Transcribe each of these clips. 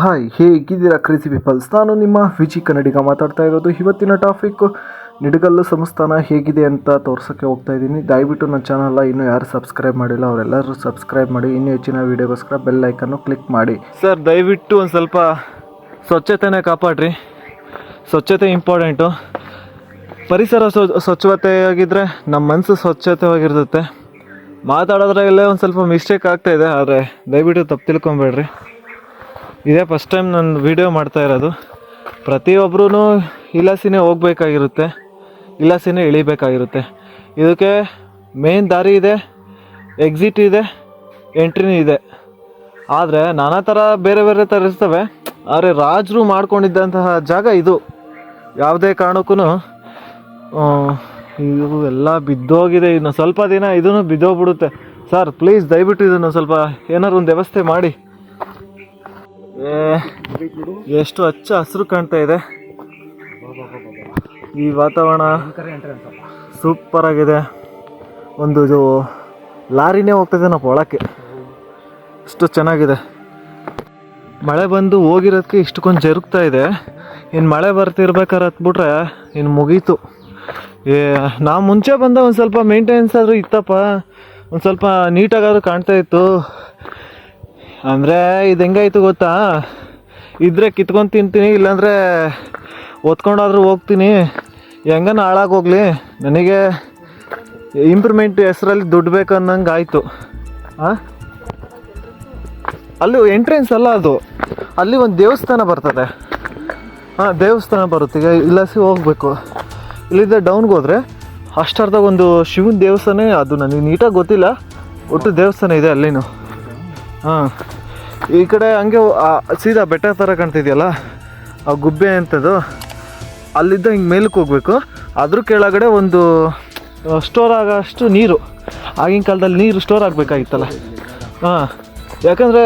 Hi, ಹೇಗಿದ್ದೀರಾ crazy people's? ನಾನು ನಿಮ್ಮ ವಿಜಿ ಕನ್ನಡಿಗ ಮಾತಾಡ್ತಾ ಇರೋದು. ಇವತ್ತಿನ ಟಾಪಿಕ್, ನಿಡಗಲ್ಲು ಸಂಸ್ಥಾನ ಹೇಗಿದೆ ಅಂತ ತೋರ್ಸೋಕ್ಕೆ ಹೋಗ್ತಾ ಇದ್ದೀನಿ. ದಯವಿಟ್ಟು ನನ್ನ ಚಾನಲ್ನ ಇನ್ನೂ ಯಾರು ಸಬ್ಸ್ಕ್ರೈಬ್ ಮಾಡಿಲ್ಲ, ಅವರೆಲ್ಲರೂ ಸಬ್ಸ್ಕ್ರೈಬ್ ಮಾಡಿ. ಇನ್ನೂ ಹೆಚ್ಚಿನ ವೀಡಿಯೋಗೋಸ್ಕರ ಬೆಲ್ ಐಕನ್ನು ಕ್ಲಿಕ್ ಮಾಡಿ. ಸರ್, ದಯವಿಟ್ಟು ಒಂದು ಸ್ವಲ್ಪ ಸ್ವಚ್ಛತೆನೇ ಕಾಪಾಡ್ರಿ. ಸ್ವಚ್ಛತೆ ಇಂಪಾರ್ಟೆಂಟು. ಪರಿಸರ ಸ್ವ ಸ್ವಚ್ಛತೆಯಾಗಿದ್ದರೆ ನಮ್ಮ ಮನಸ್ಸು ಸ್ವಚ್ಛತೆವಾಗಿರ್ತದೆ. ಮಾತಾಡೋದ್ರಲ್ಲೇ ಒಂದು ಸ್ವಲ್ಪ ಮಿಸ್ಟೇಕ್ ಆಗ್ತಾಯಿದೆ ಆದರೆ ದಯವಿಟ್ಟು ತಪ್ಪು ತಿಳ್ಕೊಬೇಡ್ರಿ. ಇದೇ ಫಸ್ಟ್ ಟೈಮ್ ನಾನು ವಿಡಿಯೋ ಮಾಡ್ತಾ ಇರೋದು. ಪ್ರತಿಯೊಬ್ಬರೂ ಇಲಾಸಿನೇ ಹೋಗ್ಬೇಕಾಗಿರುತ್ತೆ. ಇಲಾಸಿನೇ ಇಳಿಬೇಕಾಗಿರುತ್ತೆ. ಇದಕ್ಕೆ ಮೇನ್ ದಾರಿ ಇದೆ ಎಕ್ಸಿಟ್ ಇದೆ ಎಂಟ್ರಿನೂ ಇದೆ. ಆದರೆ ನಾನಾ ಥರ ಬೇರೆ ಬೇರೆ ಥರ ಇರ್ತವೆ, ಆದರೆ ರಾಜರು ಮಾಡ್ಕೊಂಡಿದ್ದಂತಹ ಜಾಗ ಇದು. ಯಾವುದೇ ಕಾರಣಕ್ಕೂ ಇದು ಎಲ್ಲ ಬಿದ್ದೋಗಿದೆ. ಇನ್ನು ಸ್ವಲ್ಪ ದಿನ ಇದನ್ನು ಬಿದ್ದೋಗ್ಬಿಡುತ್ತೆ. ಸರ್ ಪ್ಲೀಸ್ ದಯವಿಟ್ಟು ಇದನ್ನು ಸ್ವಲ್ಪ ಏನಾದ್ರು ಒಂದು ವ್ಯವಸ್ಥೆ ಮಾಡಿ. ಎಷ್ಟು ಹಚ್ಚ ಹಸಿರು ಕಾಣ್ತಾ ಇದೆ. ಈ ವಾತಾವರಣ ಸೂಪರ್ ಆಗಿದೆ. ಒಂದು ಲಾರಿನೇ ಹೋಗ್ತದೆ ನಾವು ಒಳಕ್ಕೆ. ಅಷ್ಟು ಚೆನ್ನಾಗಿದೆ. ಮಳೆ ಬಂದು ಹೋಗಿರೋದಕ್ಕೆ ಇಷ್ಟಕ್ಕೊಂದು ಜರುಗ್ತಾ ಇದೆ. ಇನ್ನು ಮಳೆ ಬರ್ತಿರ್ಬೇಕಾದ್ರೆ ಹತ್ಬಿಟ್ರೆ ಇನ್ನು ಮುಗೀತು. ಏ ನಾ ಮುಂಚೆ ಬಂದ ಒಂದು ಸ್ವಲ್ಪ ಮೇಂಟೆನೆನ್ಸ್ ಆದರೂ ಇತ್ತಪ್ಪ. ಒಂದು ಸ್ವಲ್ಪ ನೀಟಾಗಾದ್ರೂ ಕಾಣ್ತಾ ಇತ್ತು. ಅಂದರೆ ಇದು ಹೆಂಗಾಯ್ತು ಗೊತ್ತಾ? ಇದ್ರೆ ಕಿತ್ಕೊಂಡು ತಿಂತೀನಿ, ಇಲ್ಲಾಂದರೆ ಒತ್ಕೊಂಡಾದ್ರೂ ಹೋಗ್ತೀನಿ. ಹೆಂಗನ ಹಾಳಾಗೋಗ್ಲಿ ನನಗೆ ಇಂಪ್ರೂವ್ಮೆಂಟ್ ಹೆಸರಲ್ಲಿ ದುಡ್ಡು ಬೇಕು ಅನ್ನಂಗೆ ಆಯಿತು. ಹಾಂ ಅಲ್ಲಿ ಎಂಟ್ರೆನ್ಸ್ ಅಲ್ಲ ಅದು. ಅಲ್ಲಿ ಒಂದು ದೇವಸ್ಥಾನ ಬರ್ತದೆ. ಹಾಂ ದೇವಸ್ಥಾನ ಬರುತ್ತೆ. ಈಗ ಇಲ್ಲಸಿ ಹೋಗ್ಬೇಕು. ಇಲ್ಲಿಂದ ಡೌನ್ಗೆ ಹೋದರೆ ಅಷ್ಟರ್ಧ ಒಂದು ಶಿವನ ದೇವಸ್ಥಾನ, ಅದು ನನಗೆ ನೀಟಾಗಿ ಗೊತ್ತಿಲ್ಲ. ಒಟ್ಟು ದೇವಸ್ಥಾನ ಇದೆ ಅಲ್ಲಿನೂ. ಹಾಂ. ಈ ಕಡೆ ಹಂಗೆ ಸೀದಾ ಬೆಟ್ಟ ಥರ ಕಾಣ್ತಿದೆಯಲ್ಲ, ಆ ಗುಬ್ಬೆ ಅಂಥದ್ದು ಅಲ್ಲಿದ್ದ ಹಿಂಗೆ ಮೇಲಕ್ಕೆ ಹೋಗ್ಬೇಕು. ಅದ್ರ ಕೆಳಗಡೆ ಒಂದು ಸ್ಟೋರ್ ಆಗೋಷ್ಟು ನೀರು. ಆಗಿನ ಕಾಲದಲ್ಲಿ ನೀರು ಸ್ಟೋರ್ ಆಗಬೇಕಾಗಿತ್ತಲ್ಲ. ಹಾಂ. ಯಾಕಂದರೆ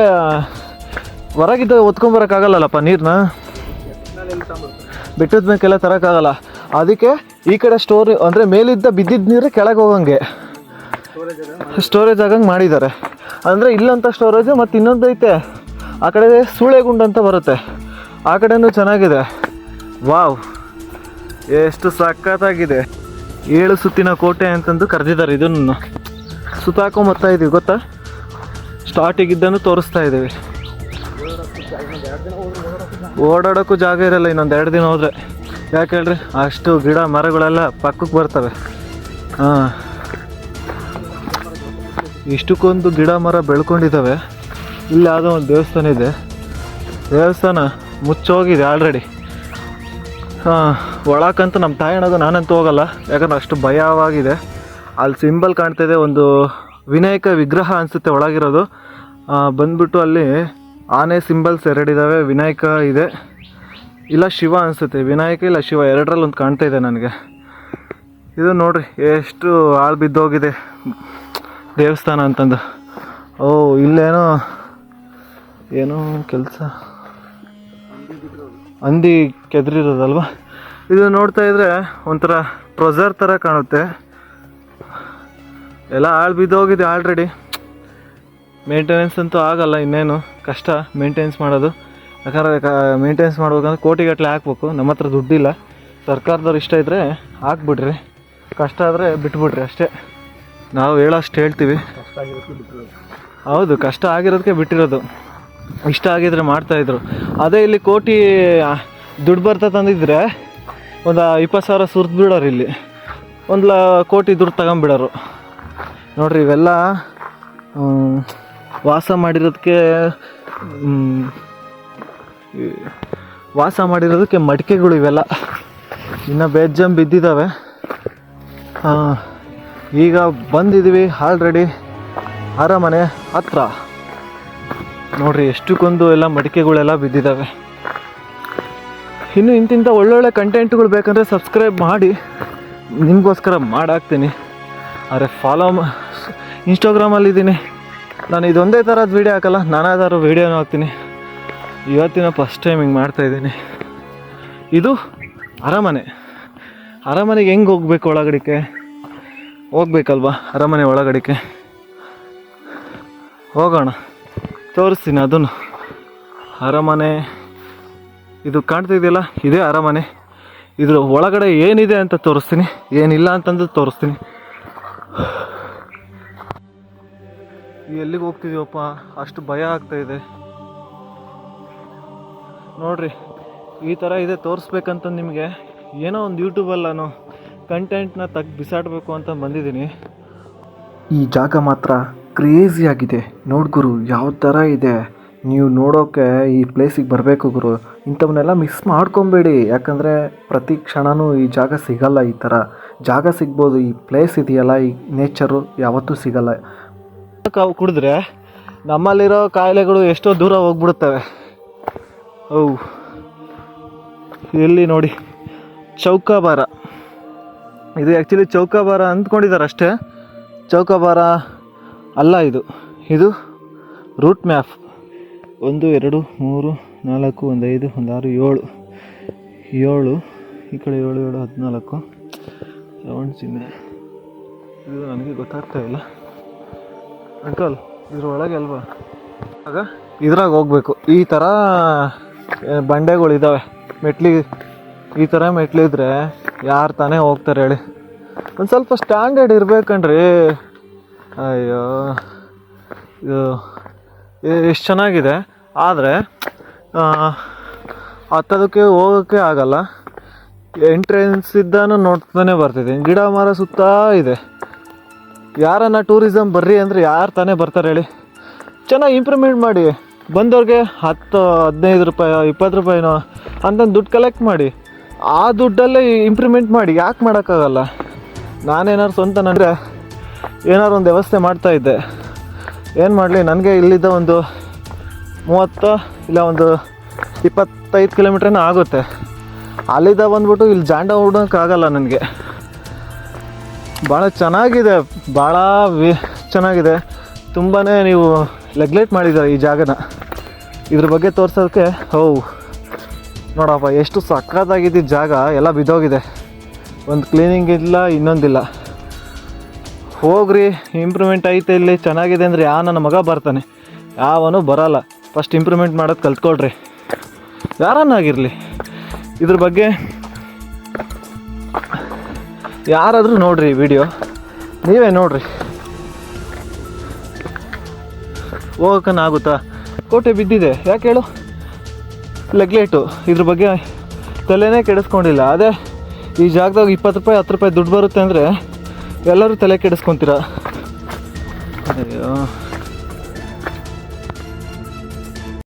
ಹೊರಗಿದ್ದ ಹೊತ್ಕೊಂಬರೋಕ್ಕಾಗಲ್ಲಪ್ಪ ನೀರನ್ನ ಬೆಟ್ಟದ ಮೇಲೆಲ್ಲ ತರೋಕ್ಕಾಗಲ್ಲ ಅದಕ್ಕೆ ಈ ಕಡೆ ಸ್ಟೋರ್ ಅಂದರೆ ಮೇಲಿದ್ದ ಬಿದ್ದಿದ್ದ ನೀರು ಕೆಳಗೆ ಹೋಗಂಗೆ. ಸ್ಟೋರೇಜ್ ಆಗಂಗೆ ಮಾಡಿದ್ದಾರೆ. ಅಂದರೆ ಇಲ್ಲಂತ ಸ್ಟೋರೇಜು ಮತ್ತು ಇನ್ನೊಂದು ಐತೆ. ಆ ಕಡೆ ಸೂಳೆಗುಂಡ್ ಅಂತ ಬರುತ್ತೆ. ಆ ಕಡೆನೂ ಚೆನ್ನಾಗಿದೆ. ವಾವ್. ಎಷ್ಟು ಸಖತ್ತಾಗಿದೆ. ಏಳು ಸುತ್ತಿನ ಕೋಟೆ ಅಂತಂದು ಕರೆದಿದ್ದಾರೆ ಇದನ್ನು. ಸುತ್ತಾಕೊಂಬರ್ತಾ ಇದೀವಿ, ಗೊತ್ತಾ? ಸ್ಟಾರ್ಟಿಗಿದ್ದನ್ನು ತೋರಿಸ್ತಾ ಇದ್ದೀವಿ ಓಡಾಡೋಕ್ಕೂ ಜಾಗ ಇರಲ್ಲ, ಇನ್ನೊಂದು ಎರಡು ದಿನ ಹೋದರೆ. ಯಾಕೆ ಹೇಳ್ರಿ? ಅಷ್ಟು ಗಿಡ ಮರಗಳೆಲ್ಲ ಪಕ್ಕಕ್ಕೆ ಬರ್ತವೆ. ಹಾಂ. ಇಷ್ಟಕ್ಕೊಂದು ಗಿಡ ಮರ ಬೆಳ್ಕೊಂಡಿದ್ದಾವೆ ಇಲ್ಲಿ ಯಾವುದೋ ಒಂದು ದೇವಸ್ಥಾನ ಇದೆ. ದೇವಸ್ಥಾನ ಮುಚ್ಚೋಗಿದೆ ಆಲ್ರೆಡಿ ಒಳಕ್ಕಂತೂ ನಮ್ಮ ತಾಯಿ ಅನ್ನೋದು ನಾನಂತೂ ಹೋಗಲ್ಲ. ಯಾಕಂದ್ರೆ ಅಷ್ಟು ಭಯವಾಗಿದೆ. ಅಲ್ಲಿ ಸಿಂಬಲ್ ಕಾಣ್ತಾ ಇದೆ, ಒಂದು ವಿನಾಯಕ ವಿಗ್ರಹ ಅನಿಸುತ್ತೆ ಒಳಗಿರೋದು. ಬಂದ್ಬಿಟ್ಟು ಅಲ್ಲಿ ಆನೆ ಸಿಂಬಲ್ಸ್ ಎರಡಿದ್ದಾವೆ ವಿನಾಯಕ ಇದೆ. ಇಲ್ಲ ಶಿವ ಅನಿಸುತ್ತೆ. ವಿನಾಯಕ ಇಲ್ಲ ಶಿವ ಎರಡರಲ್ಲಿ ಒಂದು ಕಾಣ್ತಾ ಇದೆ ನನಗೆ. ಇದು ನೋಡ್ರಿ, ಎಷ್ಟು ಹಾಳು ಬಿದ್ದೋಗಿದೆ. ದೇವಸ್ಥಾನ ಅಂತಂದು. ಓ, ಇಲ್ಲೇನೋ ಏನೋ ಕೆಲಸ. ಹಂದಿ ಕೆದರಿರೋದಲ್ವ? ಇದು ನೋಡ್ತಾ ಇದ್ರೆ ಒಂಥರ ಪ್ರೊಸರ್ ಥರ ಕಾಣುತ್ತೆ. ಎಲ್ಲ ಹಾಳು ಬಿದ್ದೋಗಿದೆ ಆಲ್ರೆಡಿ. ಮೇಂಟೆನೆನ್ಸ್ ಅಂತೂ ಆಗಲ್ಲ ಇನ್ನೇನು. ಕಷ್ಟ ಮೇಂಟೆನೆನ್ಸ್ ಮಾಡೋದು. ಯಾಕಂದರೆ ಮೇಂಟೆನೆನ್ಸ್ ಮಾಡ್ಬೇಕಂದ್ರೆ ಕೋಟಿಗಟ್ಟಲೆ ಹಾಕ್ಬೇಕು. ನಮ್ಮ ಹತ್ರ ದುಡ್ಡಿಲ್ಲ. ಸರ್ಕಾರದವ್ರು ಇಷ್ಟ ಇದ್ದರೆ ಹಾಕ್ಬಿಡ್ರಿ. ಕಷ್ಟ ಆದರೆ ಬಿಟ್ಬಿಡ್ರಿ ಅಷ್ಟೇ. ನಾವು ಹೇಳೋಷ್ಟು ಹೇಳ್ತೀವಿ. ಹೌದು, ಕಷ್ಟ ಆಗಿರೋದಕ್ಕೆ ಬಿಟ್ಟಿರೋದು. ಇಷ್ಟ ಆಗಿದ್ರೆ ಮಾಡ್ತಾಯಿದ್ರು ಅದೇ ಇಲ್ಲಿ ಕೋಟಿ ದುಡ್ಡು ಬರ್ತಾ ತಂದಿದ್ರೆ ಒಂದು ಇಪ್ಪತ್ತು ಸಾವಿರ ಸುರಿದು ಬಿಡೋರು ಇಲ್ಲಿ. ಒಂದು ಕೋಟಿ ದುಡ್ಡು ತಗೊಂಬಿಡೋರು. ನೋಡ್ರಿ, ಇವೆಲ್ಲ ವಾಸ ಮಾಡಿರೋದಕ್ಕೆ ವಾಸ ಮಾಡಿರೋದಕ್ಕೆ ಮಡಿಕೆಗಳು ಇವೆಲ್ಲ. ಇನ್ನು ಬೇಜಂ ಬಿದ್ದಿದ್ದಾವೆ ಹಾಂ ಈಗ ಬಂದಿದ್ದೀವಿ ಆಲ್ರೆಡಿ ಅರಮನೆ ಹತ್ರ. ನೋಡ್ರಿ, ಎಷ್ಟಕ್ಕೊಂದು ಎಲ್ಲ ಮಡಿಕೆಗಳೆಲ್ಲ ಬಿದ್ದಿದ್ದಾವೆ ಇನ್ನು ಇಂತಿಂಥ ಒಳ್ಳೊಳ್ಳೆ ಕಂಟೆಂಟ್ಗಳು ಬೇಕಂದರೆ ಸಬ್ಸ್ಕ್ರೈಬ್ ಮಾಡಿ. ನಿಮಗೋಸ್ಕರ ಮಾಡಾಕ್ತೀನಿ. ಆದರೆ ಫಾಲೋ ಇನ್ಸ್ಟಾಗ್ರಾಮಲ್ಲಿದ್ದೀನಿ ನಾನು ಇದೊಂದೇ ಥರದ ವೀಡಿಯೋ ಹಾಕಲ್ಲ ಥರ ವೀಡಿಯೋನೂ ಹಾಕ್ತೀನಿ. ಇವತ್ತಿನ ಫಸ್ಟ್ ಟೈಮ್ ಹಿಂಗೆ ಮಾಡ್ತಾಯಿದ್ದೀನಿ ಇದು ಅರಮನೆ. ಅರಮನೆಗೆ ಹೆಂಗೆ ಹೋಗ್ಬೇಕು ಒಳಗಡಿಕೆ ಹೋಗ್ಬೇಕಲ್ವಾ ಅರಮನೆ ಒಳಗಡೆಗೆ. ಹೋಗೋಣ. ತೋರಿಸ್ತೀನಿ ಅದನ್ನು. ಅರಮನೆ. ಇದು ಕಾಣ್ತಿದೆಯಲ್ಲ ಇದೇ ಅರಮನೆ. ಇದ್ರ ಒಳಗಡೆ ಏನಿದೆ ಅಂತ ತೋರಿಸ್ತೀನಿ. ಏನಿಲ್ಲ ಅಂತಂದು ತೋರಿಸ್ತೀನಿ. ಎಲ್ಲಿಗೆ ಹೋಗ್ತಿದೀವಪ್ಪ ಅಷ್ಟು ಭಯ ಆಗ್ತಾ ಇದೆ. ನೋಡ್ರಿ, ಈ ಥರ ಇದೆ ತೋರಿಸ್ಬೇಕಂತ ನಿಮಗೆ. ಏನೋ ಒಂದು ಯೂಟ್ಯೂಬಲ್ಲ ನಾನು ಕಂಟೆಂಟ್ನ ತೆಗ್ದು ಬಿಸಾಡಬೇಕು ಅಂತ ಬಂದಿದ್ದೀನಿ. ಈ ಜಾಗ ಮಾತ್ರ ಕ್ರೇಜಿ ಆಗಿದೆ. ನೋಡಿ ಗುರು, ಯಾವ ಥರ ಇದೆ? ನೀವು ನೋಡೋಕೆ ಈ ಪ್ಲೇಸಿಗೆ ಬರಬೇಕು ಗುರು. ಇಂಥವನ್ನೆಲ್ಲ ಮಿಸ್ ಮಾಡ್ಕೊಬೇಡಿ. ಯಾಕಂದರೆ ಪ್ರತಿ ಕ್ಷಣವೂ ಈ ಜಾಗ ಸಿಗಲ್ಲ ಈ ಥರ ಜಾಗ ಸಿಗ್ಬೋದು, ಈ ಪ್ಲೇಸ್ ಇದೆಯಲ್ಲ, ಈ ನೇಚರು ಯಾವತ್ತೂ ಸಿಗಲ್ಲ. ಕುಡಿದ್ರೆ ನಮ್ಮಲ್ಲಿರೋ ಕಾಯಿಲೆಗಳು ಎಷ್ಟೋ ದೂರ ಹೋಗ್ಬಿಡುತ್ತವೆ. ಓ ಎಲ್ಲಿ ನೋಡಿ? ಚೌಕಾಬಾರ. ಇದು ಆ್ಯಕ್ಚುಲಿ ಚೌಕಾಬಾರ ಅಂದ್ಕೊಂಡಿದ್ದಾರೆ ಅಷ್ಟೇ. ಚೌಕಾಬಾರ ಅಲ್ಲ ಇದು. ಇದು ರೂಟ್ ಮ್ಯಾಪ್ ಒಂದು, ಎರಡು, ಮೂರು, ನಾಲ್ಕು, ಒಂದು, ಐದು, ಒಂದು, ಆರು, ಏಳು. ಏಳು, ಈ ಕಡೆ ಏಳು ಏಳು, ಹದಿನಾಲ್ಕು. ರೌಂಡ್ ಚಿಹ್ನೆ. ಇದು ನನಗೆ ಗೊತ್ತಾಗ್ತಾ ಇಲ್ಲ. ಅಂಕಲ್, ಇದ್ರ ಒಳಗೆ ಅಲ್ವಾ? ಆಗ ಇದ್ರಾಗ ಹೋಗ್ಬೇಕು. ಈ ಥರ ಬಂಡೆಗಳಿದ್ದಾವೆ ಮೆಟ್ಲಿ, ಈ ಥರ ಮೆಟ್ಲಿದ್ರೆ ಯಾರು ತಾನೇ ಹೋಗ್ತಾರೆ ಹೇಳಿ. ಒಂದು ಸ್ವಲ್ಪ ಸ್ಟ್ಯಾಂಡರ್ಡ್ ಇರಬೇಕನ್ರಿ ಅಯ್ಯೋ, ಇದು ಎಷ್ಟು ಚೆನ್ನಾಗಿದೆ. ಆದರೆ ಹತ್ತೋದಕ್ಕೆ ಹೋಗೋಕ್ಕೆ ಆಗಲ್ಲ. ಎಂಟ್ರೆನ್ಸ್ ಇದ್ದಾನು ನೋಡ್ತಾನೆ ಬರ್ತಿದ್ದೀನಿ ಗಿಡ ಮರ ಸುತ್ತ ಇದೆ. ಯಾರನ್ನ ಟೂರಿಸಮ್ ಬರ್ರಿ ಅಂದರೆ ಯಾರು ತಾನೇ ಬರ್ತಾರೆ ಹೇಳಿ. ಚೆನ್ನಾಗಿ ಇಂಪ್ರೂವ್ಮೆಂಟ್ ಮಾಡಿ. ಬಂದವ್ರಿಗೆ ಹತ್ತು, ಹದಿನೈದು ರೂಪಾಯಿ, ಇಪ್ಪತ್ತು ರೂಪಾಯಿನೋ ಅಂತಂದು ದುಡ್ಡು ಕಲೆಕ್ಟ್ ಮಾಡಿ. ಆ ದುಡ್ಡಲ್ಲೇ ಇಂಪ್ರೂವ್ಮೆಂಟ್ ಮಾಡಿ ಯಾಕೆ ಮಾಡೋಕ್ಕಾಗಲ್ಲ? ನಾನೇನಾದ್ರು ಸ್ವಂತ ಅಂದರೆ ಏನಾದ್ರು ಒಂದು ವ್ಯವಸ್ಥೆ ಮಾಡ್ತಾ ಇದ್ದೆ. ಏನು ಮಾಡಲಿ, ನನಗೆ ಇಲ್ಲಿದ್ದ ಒಂದು ಮೂವತ್ತು ಇಲ್ಲ ಒಂದು ಇಪ್ಪತ್ತೈದು ಕಿಲೋಮೀಟ್ರೇನೋ ಆಗುತ್ತೆ. ಅಲ್ಲಿದ್ದ ಬಂದ್ಬಿಟ್ಟು ಇಲ್ಲಿ ಜಾಂಡ ಹುಡೋಕ್ಕಾಗಲ್ಲ ನನಗೆ. ಭಾಳ ಚೆನ್ನಾಗಿದೆ, ಭಾಳ ವಿ ಚೆನ್ನಾಗಿದೆ. ತುಂಬಾ ನೀವು ನೆಗ್ಲೆಕ್ಟ್ ಮಾಡಿದ್ದಾರೆ ಈ ಜಾಗನ. ಇದ್ರ ಬಗ್ಗೆ ತೋರಿಸೋದಕ್ಕೆ, ಹೌ. ನೋಡಪ್ಪ, ಎಷ್ಟು ಸಕ್ಕತ್ತಾಗಿದೆ ಜಾಗ. ಎಲ್ಲ ಬಿದ್ದೋಗಿದೆ. ಒಂದು ಕ್ಲೀನಿಂಗ್ ಇಲ್ಲ, ಇನ್ನೊಂದಿಲ್ಲ. ಹೋಗ್ರಿ ಇಂಪ್ರೂವ್ಮೆಂಟ್ ಐತೆ ಇಲ್ಲಿ, ಚೆನ್ನಾಗಿದೆ ಅಂದರೆ ಯಾ ನನ್ನ ಮಗ ಬರ್ತಾನೆ. ಯಾವನು ಬರಲ್ಲ. ಫಸ್ಟ್ ಇಂಪ್ರೂವ್ಮೆಂಟ್ ಮಾಡೋದು ಕಲ್ತ್ಕೊಳ್ರಿ. ಯಾರನ್ನಾಗಿರಲಿ? ಇದ್ರ ಬಗ್ಗೆ ಯಾರಾದರೂ ನೋಡ್ರಿ ವಿಡಿಯೋ ನೀವೇ ನೋಡ್ರಿ. ಆಗುತ್ತಾ ಕೋಟೆ ಬಿದ್ದಿದೆ. ಯಾಕೆ ಹೇಳು? ಲೆಗ್ಲೇಟು. ಇದ್ರ ಬಗ್ಗೆ ತಲೆನೇ ಕೆಡಿಸ್ಕೊಂಡಿಲ್ಲ. ಅದೇ ಈ ಜಾಗದಾಗ ಇಪ್ಪತ್ತು ರೂಪಾಯಿ, ಹತ್ತು ರೂಪಾಯಿ ದುಡ್ಡು ಬರುತ್ತೆ ಅಂದರೆ ಎಲ್ಲರೂ ತಲೆ ಕೆಡಿಸ್ಕೊತೀರ? ಅಯ್ಯೋ.